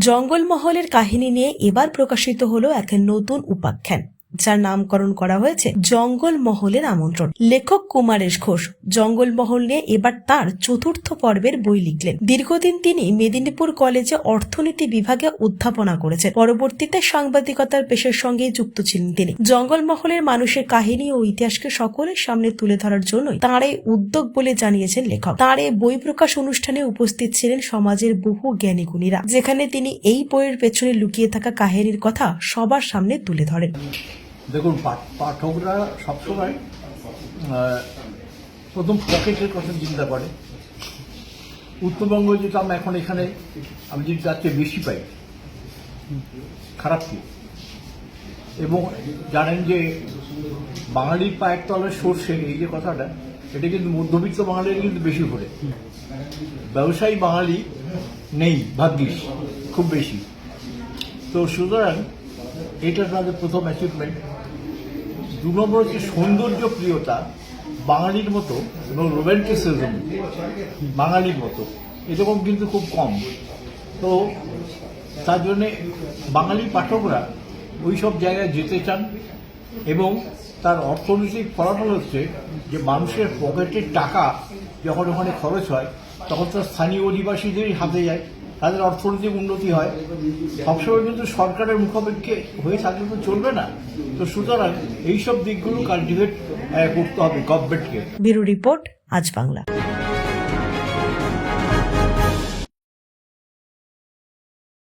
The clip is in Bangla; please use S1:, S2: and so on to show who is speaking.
S1: জঙ্গলমহলের কাহিনী নিয়ে এবার প্রকাশিত হলো এক নতুন উপাখ্যান। যার নামকরণ করা হয়েছে জঙ্গলমহলের আমন্ত্রণ। লেখক কুমারেশ ঘোষ জঙ্গলমহল নিয়ে এবার তার চতুর্থ পর্বের বই লিখলেন। দীর্ঘদিন তিনি মেদিনীপুর কলেজে অর্থনীতি বিভাগে অধ্যাপনা করেছেন। পরবর্তীতে সাংবাদিকতার পেশার সঙ্গে যুক্ত ছিলেন তিনি। জঙ্গলমহলের মানুষের কাহিনী ও ইতিহাসকে সকলের সামনে তুলে ধরার জন্যই তাঁর এই উদ্যোগ বলে জানিয়েছেন লেখক। তাঁর এই বই প্রকাশ অনুষ্ঠানে উপস্থিত ছিলেন সমাজের বহু জ্ঞানী গুণীরা, যেখানে তিনি এই বইয়ের পেছনে লুকিয়ে থাকা কাহিনীর কথা সবার সামনে তুলে ধরেন।
S2: দেখুন পাঠ- পাঠকরা সবসময় প্রথম পকেটের কথা চিন্তা করে। উত্তরবঙ্গ যেটা আমরা এখন এখানে, আমি যদি তার চেয়ে বেশি পাই, খারাপ কি? এবং জানেন যে বাঙালির পায়ের তলার সর্ষে, এই যে কথাটা, এটা কিন্তু মধ্যবিত্ত বাঙালির কিন্তু বেশি ঘোরে ব্যবসায়ী বাঙালি নেই, ভাগ্যিস, খুব বেশি। তো সুতরাং, এটা তাদের প্রথম অ্যাচিভমেন্ট দু নম্বর হচ্ছে সৌন্দর্য প্রিয়তা, বাঙালির মতো এবং রোম্যান্টিসিজম বাঙালির মতো। এরকম কিন্তু খুব কম। তো তার জন্যে বাঙালি পাঠকরা ওই সব জায়গায় যেতে চান এবং তার অর্থনৈতিক ফলাফল হচ্ছে যে মানুষের পকেটের টাকা যখন ওখানে খরচ হয়, তখন তার স্থানীয় অধিবাসীদেরই হাতে যায়। তাদের অর্থনৈতিক উন্নতি হয়। সবসময় কিন্তু সরকারের মুখাপেক্ষে হয়ে থাকলে তো চলবে না। তো সুতরাং এইসব দিকগুলো কাল্টিভেট করতে হবে গভর্নমেন্টকে
S1: ব্যুরো রিপোর্ট, আজ বাংলা।